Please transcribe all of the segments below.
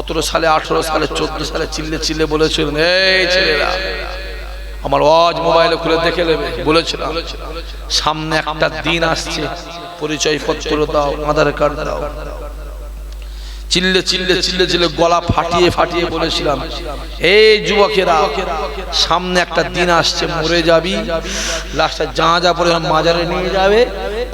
সতেরো সালে, আঠারো সালে, চোদ্দ সালে চিল্লে চিল্লে বলেছিলেন এই ছেলেরা, আমার ওয়াজ মোবাইলে খুলে দেখে নেবে। বলেছিলাম সামনে একটা দিন আসছে পরিচয় পত্র দাও, আধার কার্ড দাও। চিল্লে চিল্লে চিল্লে চিল্লে গলা ফাটিয়ে ফাটিয়ে বলেছিলাম, এই যুবকেরা, সামনে একটা দিন আসছে, মরে যাবি লাস্টে যা যা পরে মাজারে নিয়ে যাবে,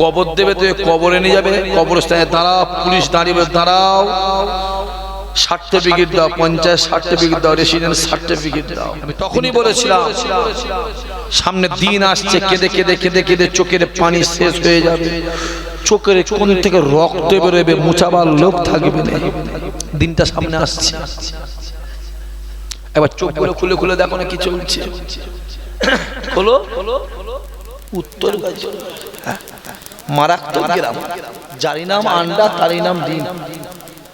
কবর দেবে তো কবরে নিয়ে যাবে, কবরস্থানে দাঁড়াও, পুলিশ দাঁড়িয়ে দাঁড়াও। সার্টিফিকেট দাও পঞ্চায়েত সার্টিফিকেট দাও রেসিডেন্ট সার্টিফিকেট দাও। আমি তখনই বলেছিলাম, সামনে দিন আসছে, কেঁদে কেঁদে কেঁদে কেঁদে চোখের পানি শেষ হয়ে যাবে। চোখের কোন থেকে রক্ত বেরোবে, মুছাবার লোক থাকবে দিনটা সামনে আসছে। এবার চোখগুলো খুলে খুলে দেখো না কি চলছে। হলো উত্তর গাছি মারাত্মক গ্রাম। যারি নাম আন্ডা, তারই নাম ডিম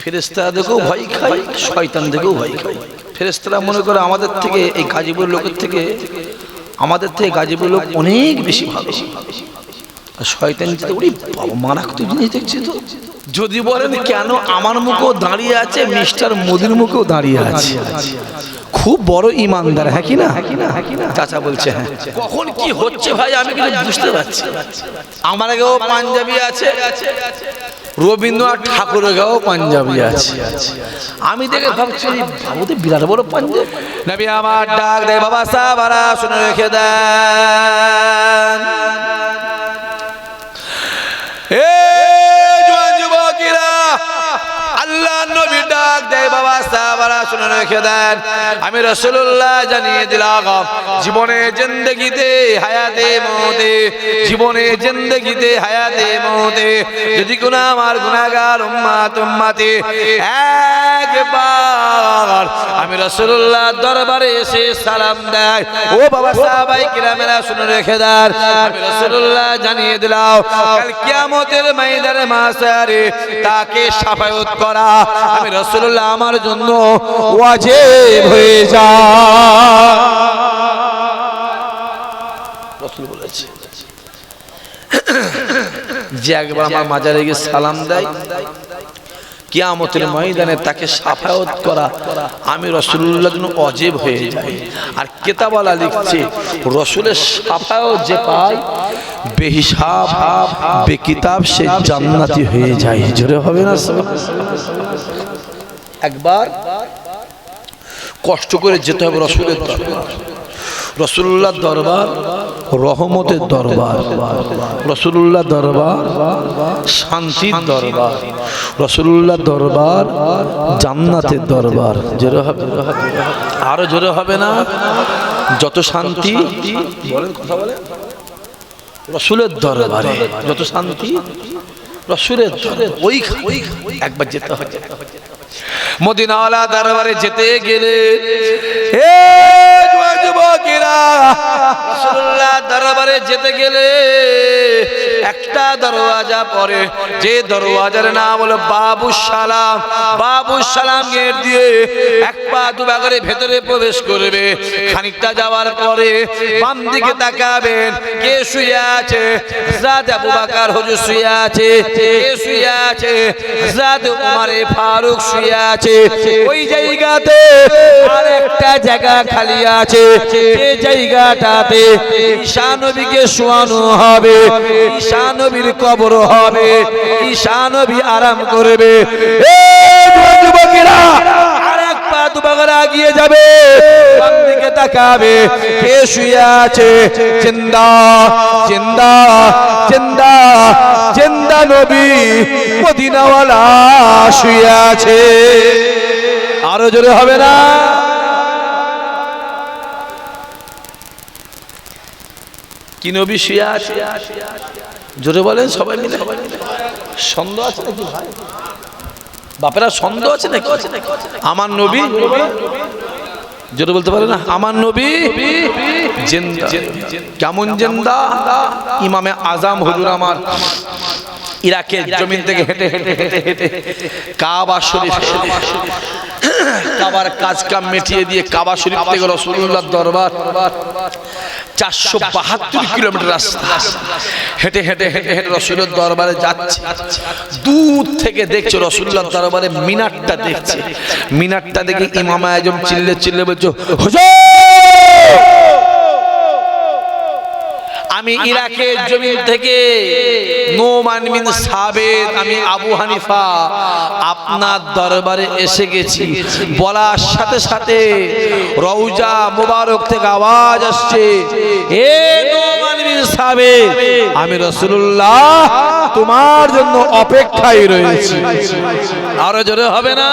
ফেরেস্তারা দেখেও ভয় খাই শয়তান দেখেও ভয় খাই ফেরেস্তারা মনে করে আমাদের থেকে, এই গাজীপুর লোকের থেকে, আমাদের থেকে গাজীপুর লোক অনেক বেশি ভালো। আর শয়তান বাবা, মারাত্মক জিনিস দেখছি তো। যদি বলেন, কেন আমার মুখেও দাঁড়িয়ে আছে, মিস্টার মোদির মুখেও দাঁড়িয়ে আছে? খুব বড় ইমানদার হ্যাঁ কি না? চাচা বলছে হ্যাঁ। কখন কি হচ্ছে ভাই, আমি কিন্তু বুঝতে পারছি আমার আগেও পাঞ্জাবি আছে। রবীন্দ্রনাথ ঠাকুরের গাও পাঞ্জাবি আছে। আমি দেখে ভাবছি বাবু তো বিরাট বড় পাঞ্জাবি। আমার ডাক দেয়, বাবা সাবারা, শুনে রেখে দেন। শুনে রেখে দেন। আমি রসুল্লাহ জানিয়ে দিলাম, জীবনে জিন্দগিতে, হায়াতে, মতে, জীবনে জিন্দগিতে, হায়াতে, মতে, যদি কোন আমার গুনাহগার উম্মাত, উম্মাতে একবার আমি রসুল্লাহ দরবারে এসে সালাম দেয়। ও বাবা সাহাবাই কিরামেরা শুনে রেখে দেন, আমি রসুল্লাহ জানিয়ে দিলাম, কাল কিয়ামতের ময়দানে মাসারে তাকে সাফায়াত করা। আমি রসুল্লাহ আমার জন্য ওয়াজিব হয়ে বলেছে, যে একবার আমার মাজারে গিয়ে সালাম দেয়, কিয়ামতের ময়দানে তাকে সাফায়াত করা, আমি রসুল্লাহ জন্য অজেব হয়ে যাই। আর কেতাবালা লিখছে, রসুলের সাফায়াত যে পায়, বেহিসাব, বেকিতাব সে জান্নাতি হয়ে যায়। জোরে হবে না? একবার কষ্ট করে যেতে হবে রসুলের দরবার। রসুল্লাহ দরবার রহমতের দরবার। রসুল্লাহ দরবার শান্তির দরবার। রসুল্লাহ দরবার জান্নাতের দরবার। জোরে হবে? আরও জোরে হবে না? যত শান্তি, রসুলের দরবারে যত শান্তি, রসুলের ওই ওই একবার যেতে হবে। মদিনাওয়ালা দরবারে যেতে গেলে যুবকেরা রাসূলুল্লাহ দরবারে যেতে গেলে একটা দরওয়াজা পরে, যে দরওয়াজার নাম হলো বাবু সালাম বাবু সালাম গেট দিয়ে এক পা দু পা করে ভেতরে প্রবেশ করবে। খানিকটা যাওয়ার পরে বাম দিকে তাকাবেন। কে শুয়ে আছে? হযরত আবু বকর হুজুর শুয়ে আছে। কে শুয়ে আছে? হযরত উমর ফারুক শুয়ে আছে। ওই জায়গাতে আরেকটা জায়গা খালি আছে। যে জায়গাটাতে ঈশা নবীকে শোয়ানো হবে। নবীর কবর হবে। ঈশা নবী আরাম করবে। এ যুবকেরা আরেক পা যাবে। শুয়ে আছে? শুয়ে আছে। আরও জোরে হবে না? কি নবী শুয়ে আছে? জোরে বলেন সবাই মিলে। সন্দেহ আছে নাকি ভাই? বাপেরা সন্দেহ আছে নাকি? আমার নবী জোরে বলতে পারে না? আমার নবী জিন্দা। কেমন জিন্দা? ইমামে আজাম হুজুর আমার। ইরাকের জমিন থেকে হেঁটে হেঁটে হেঁটে হেঁটে কাবা শরীফ। কাবার কাজ কাম মিটিয়ে দিয়ে কাবা শরীফ থেকে রসুল্লাহ দরবার। চারশো বাহাত্তর কিলোমিটার রাস্তা। হেঁটে হেঁটে হেঁটে হেঁটে রসুলের দরবারে যাচ্ছে। দূর থেকে দেখছে রসুল্লার দরবারে মিনারটা দেখছে। মিনারটা দেখে ইমামা আজম চিল্লে চিল্লে বলছো হুজুর! আমি ইরাকের জমিন থেকে নোমান বিন সাবেদ, আমি আবু হানিফা আপনার দরবারে এসে গেছি। বলার সাথে সাথে রৌজা মোবারক থেকে আওয়াজ আসছে। এ নোমান বিন সাবেদ, আমি রসুল্লাহ তোমার জন্য অপেক্ষায় রয়েছি। আরও জোরে হবে না?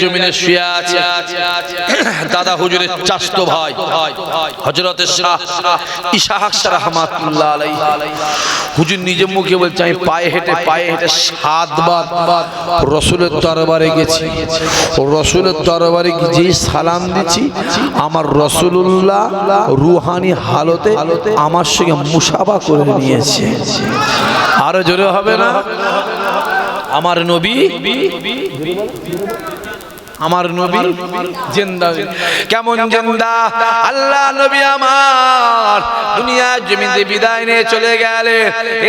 জমিনে দাদা হুজুরের ভাই হুজুর মুখে বলছে, আমি পায়ে হেঁটে পায়ে হেঁটে রসুলের দরবারে গেছি। রসুলের দরবারে যেই সালাম দিচ্ছি, আমার রসুল্লাহ রুহানি হালতে আমার সঙ্গে মুসাফা করে নিয়েছে। আরও জোরে হবে না? আমার নবী আমার নবী জিন্দা কেমন জিন্দা? আল্লাহ নবী আমার। দুনিয়া জমিতে বিদায় নিয়ে চলে গেলে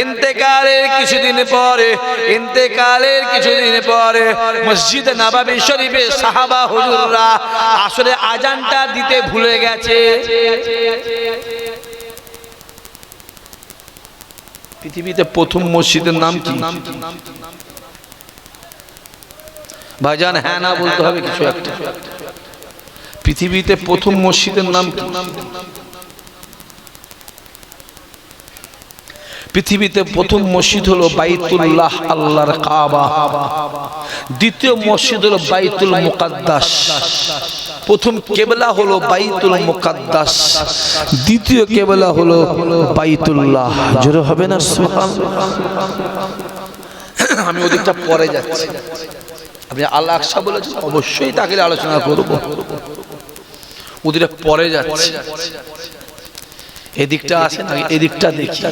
ইন্তেকালের কিছুদিন পরে, ইন্তেকালের কিছুদিন পরে মসজিদ নবাবী শরীফে সাহাবা হুজুররা আসলে আজানটা দিতে ভুলে গেছে। পৃথিবীতে প্রথম মসজিদের নাম কি? ভাইজান হ্যাঁ না বলতে হবে কিছু একটা। পৃথিবীতে প্রথম মসজিদের নাম কি? পৃথিবীতে প্রথম মসজিদ হলো বাইতুল্লাহ আল্লাহর কাবা। দ্বিতীয় মসজিদ হলো বাইতুল মুকাদ্দাস। প্রথম কেবলা হলো বাইতুল মুকাদ্দাস। দ্বিতীয় কেবলা হলো বাইতুল্লাহ। জোরে হবে না, সুবহানাল্লাহ? আমি ওদিকটা পরে যাচ্ছি। আপনি আল্লাহ আকসা বলেছেন, অবশ্যই তাকে আলোচনা করব। ওদিকে পরে যাচ্ছে। এদিকটা আছে না এদিকটা দেখি।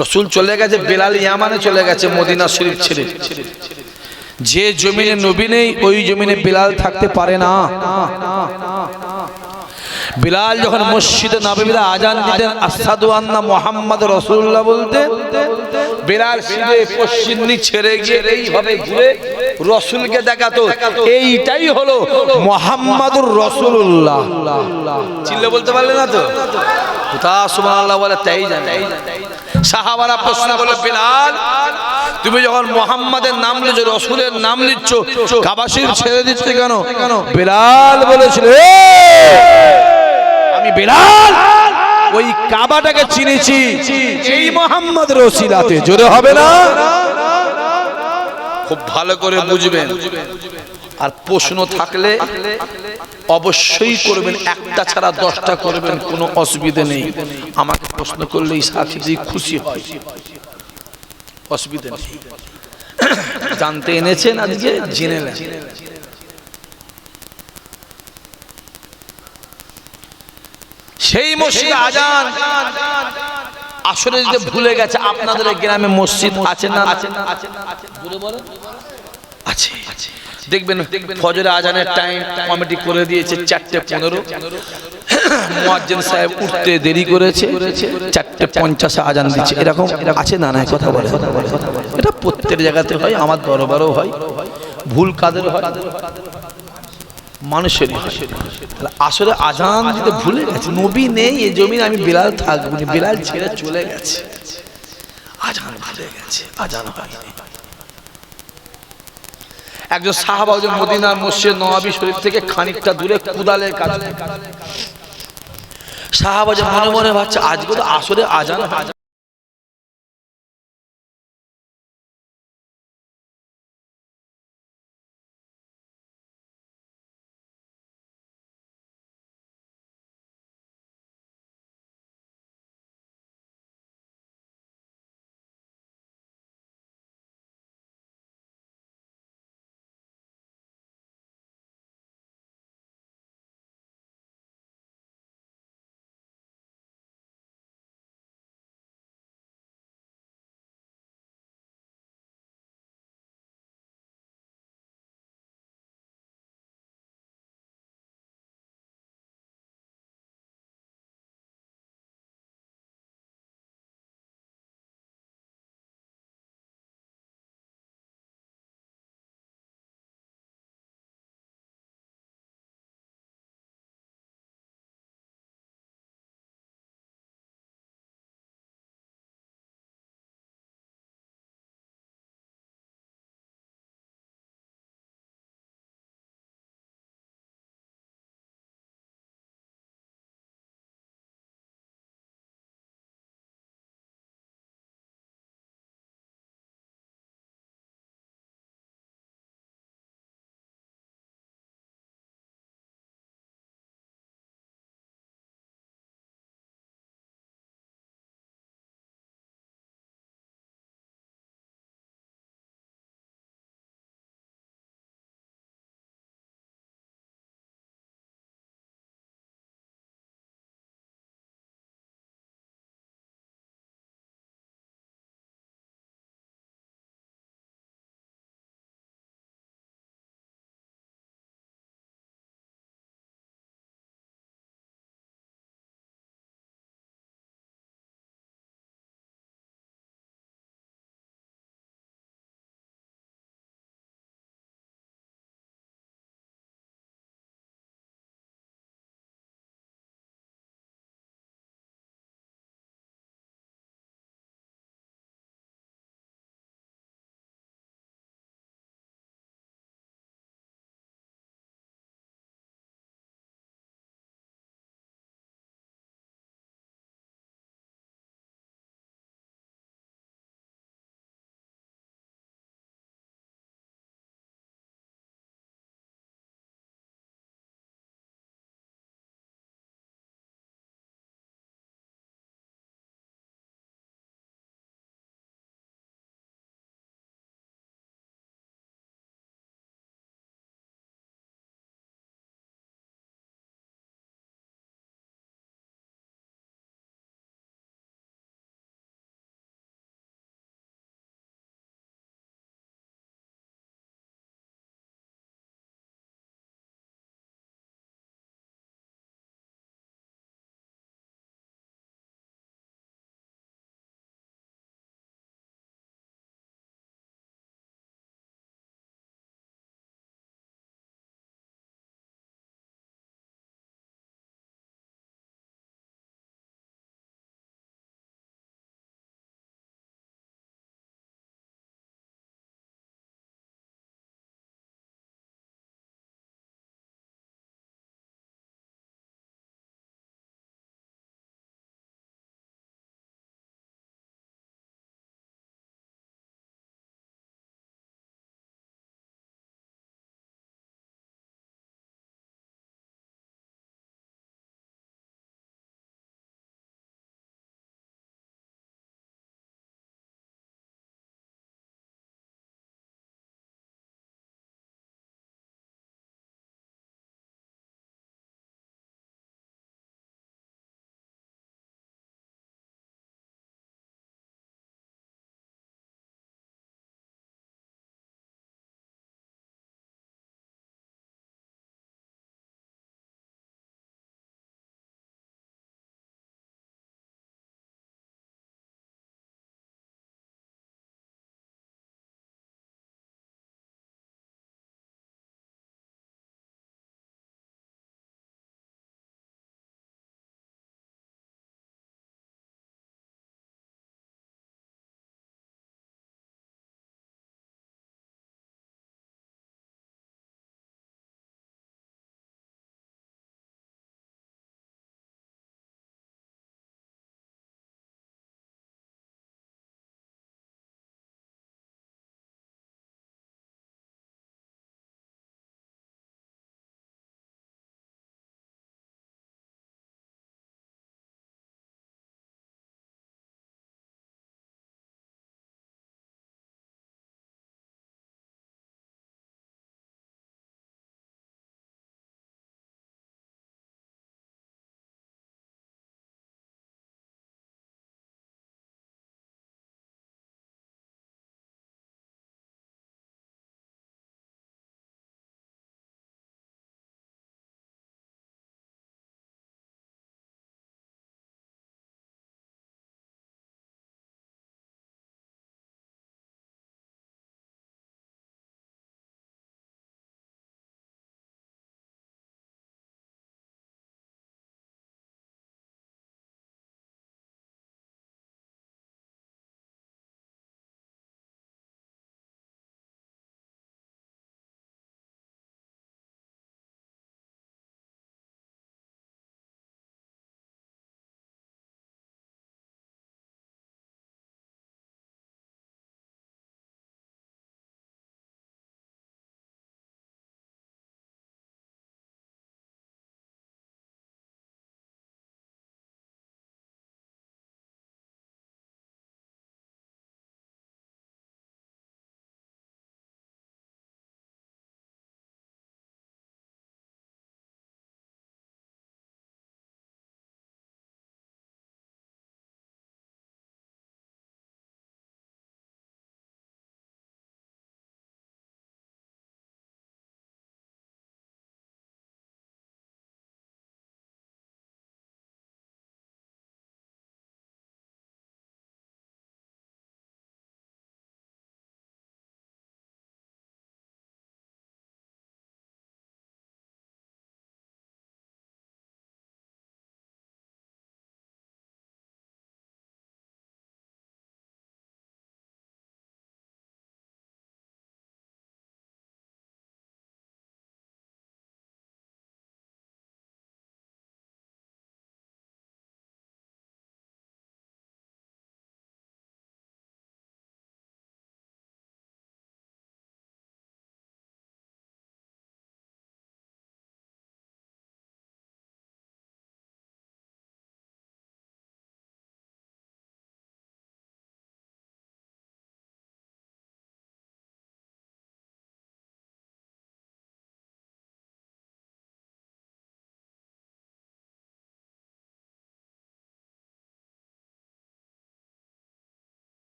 রসুল চলে গেছে, বেলাল ইয়ামানে চলে গেছে, মদিনা শরীফ ছেড়ে। যে জমিনে নবী নেই, ওই জমিনে বেলাল থাকতে পারে না। বিলাল যখন মসজিদে নবীরা আজান দিতেন আসাদু আন্না মোহাম্মদ রসুল্লাহ বলতে পশ্চিম দিক ছেড়ে ঘুরে রসুলকে দেখাতো। এইটাই হলো মোহাম্মদুর রসুল্লাহ চিল্লে বলতে পারলে না তো? সুবহানাল্লাহ বলে তাই তুমি যখন মোহাম্মদের নাম নিচ্ছ রসুলের নাম নিচ্ছ কাবাসির ছেড়ে দিচ্ছে কেন? বিলাল বলেছিল "এই, আমি বিলাল ওই কাবাটাকে চিনেছি। এই মোহাম্মদ রসিলাতে। জোরে হবে না? খুব ভালো করে বুঝবেন। আর প্রশ্ন থাকলে অবশ্যই করবেন। একটা ছাড়া দশটা করবেন, কোনো অসুবিধে নেই। আমাকে প্রশ্ন করলেই সাথী খুশি হয়। অসুবিধা নেই। জানতে এনেছেন আজকে? জেনে নেন। সেই মসজিদ আজান। আসলে যে ভুলে গেছে আপনাদের গ্রামে মসজিদ আছে না আছে আছে দেখবেন ফজরে আজানের টাইম কমিটি করে দিয়েছে চারটে পনেরো। মুয়াজ্জিন সাহেব উঠতে দেরি করেছে। চারটে পঞ্চাশে আজান দিচ্ছে। এরকম আছে না না? কথা বলে এটা প্রত্যেক জায়গাতে হয় আমার দরবারও হয়। ভুল কাদের হয়? তাহলে আসলে আজান দিতে ভুলে গেছে, নবী নেই, এই জমিন আমি বিলাল থাকব বিলাল ছেড়ে চলে গেছে। আজান ভুলে গেছে, আজান একজন সাহাবা একজন মদিনার মসজিদ নওয়াবি শরীফ থেকে খানিকটা দূরে কুদালের কাছে। সাহাবা যে মনে মনে ভাবছে, আজকে তো আসরে আজান